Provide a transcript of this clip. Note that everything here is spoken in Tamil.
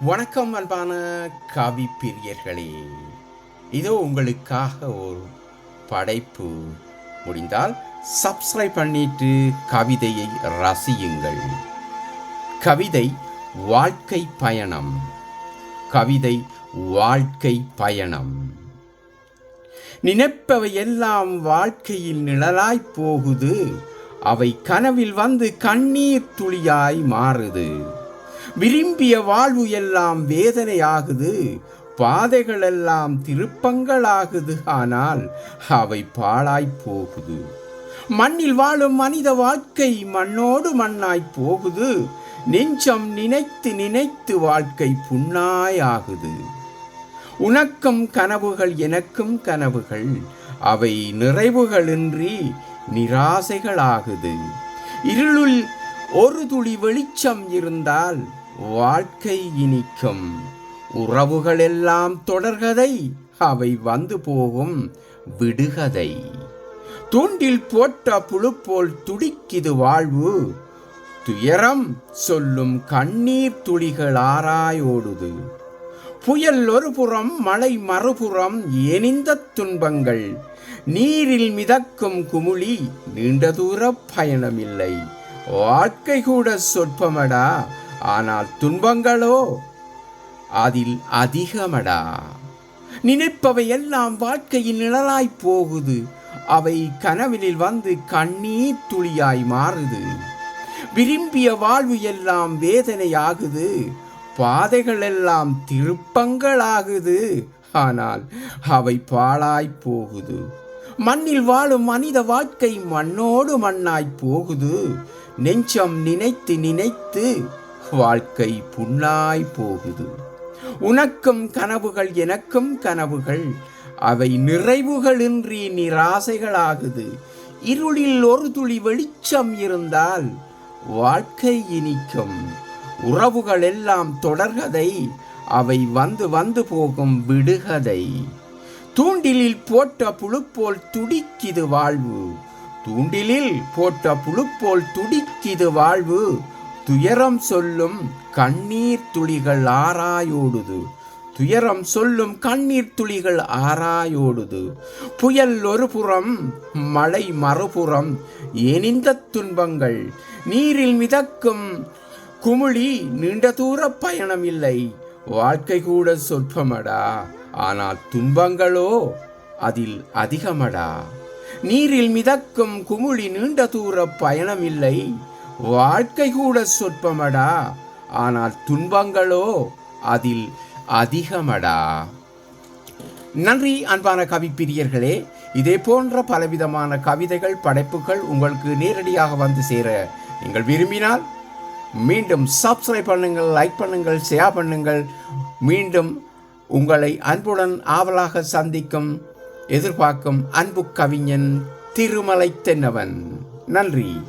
வணக்கம் அன்பான காவி பிரியர்களே. இதோ உங்களுக்காக ஒரு படைப்பு முடிந்தால் சப்ஸ்கிரைப் பண்ணிட்டு கவிதையை ரசியுங்கள். கவிதை வாழ்க்கை பயணம். கவிதை வாழ்க்கை பயணம். நினைப்பவை எல்லாம் வாழ்க்கையில் நிழலாய் போகுது. அவை கனவில் வந்து கண்ணீர் துளியாய் மாறுது. விரும்பிய வாழ்வு எல்லாம் வேதனையாகுது பாதைகள் எல்லாம் திருப்பங்களாகுது ஆனால் அவை பாழாய் போகுது. மண்ணில் வாழும் மனித வாழ்க்கை மண்ணோடு மண்ணாய் போகுது. நெஞ்சம் நினைத்து நினைத்து வாழ்க்கை புண்ணாய் ஆகுது உனக்கும் கனவுகள் எனக்கும் கனவுகள் அவை நிறைவுகளின்றி நிராசைகளாகுது. இருளுள் ஒரு துளி வெளிச்சம் இருந்தால் வாழ்க்கை இனிக்கும். உறவுகள் எல்லாம் தொடர்கதை அவை வந்து போகும் விடுகதை. தூண்டில் போட்ட புழு போல் துடிக்குது வாழ்வு. துயரம் சொல்லும் கண்ணீர் துளிகள் ஆராயோடுது புயல் ஒரு புறம் மழை மறுபுறம் எனிந்த துன்பங்கள். நீரில் மிதக்கும் குமுளி நீண்ட தூர பயணமில்லை. வாழ்க்கை கூட சொற்பமடா ஆனால் துன்பங்களோ அதில் அதிகமடா. நினைப்பவை எல்லாம் வாழ்க்கையில் நிழலாய் போகுது. அவை கனவிலில் வந்து கண்ணீர் துளியாய் மாறுது. விரும்பிய வாழ்வு எல்லாம் வேதனையாகுது. பாதைகள் எல்லாம் திருப்பங்களாகுது. ஆனால் அவை பாழாய் போகுது. மண்ணில் வாழும் மனித வாழ்க்கை மண்ணோடு மண்ணாய் போகுது. நெஞ்சம் நினைத்து நினைத்து வாழ்க்கை புண்ணாய் போகுது. உனக்கும் கனவுகள் எனக்கும் கனவுகள். அவை நிறைவுகளின்றி நிராசைகளாகுது. இருளில் ஒரு துளி வெளிச்சம் இருந்தால் வாழ்க்கை இனிக்கும். உறவுகள் எல்லாம் தொடர்கதை. அவை வந்து வந்து போகும் விடுகதை. தூண்டிலில் போட்ட புழு போல் துடிக்கிது வாழ்வு. தூண்டிலில் போட்ட புழு போல் துடிக்கிது வாழ்வு. துயரம் சொல்லும் கண்ணீர் துளிகள் ஆராயோடுது. துயரம் சொல்லும் கண்ணீர் துளிகள் ஆராயோடுது. புயல் ஒரு புறம் மழை மறுபுறம் எனிந்த துன்பங்கள். நீரில் மிதக்கும் குமுளி நீண்ட தூர பயணம் இல்லை வாழ்க்கை கூட சொற்பமடா. ஆனால் துன்பங்களோ அதில் அதிகமடா. நீரில் மிதக்கும் குமுளி நீண்ட தூர பயணம் இல்லை வாழ்க்கை கூட சொற்பமடா. ஆனால் துன்பங்களோ அதில் அதிகமடா. நன்றி அன்பான கவிப்பிரியர்களே. இதே போன்ற பலவிதமான கவிதைகள் படைப்புகள் உங்களுக்கு நேரடியாக வந்து சேர நீங்கள் விரும்பினால் மீண்டும் சப்ஸ்கிரைப் பண்ணுங்கள் லைக் பண்ணுங்கள் ஷேர் பண்ணுங்கள். மீண்டும் உங்களை அன்புடன் ஆவலாக சந்திக்கும் எதிர்பார்க்கும் அன்பு கவிஞன் திருமலை தென்னவன். நன்றி.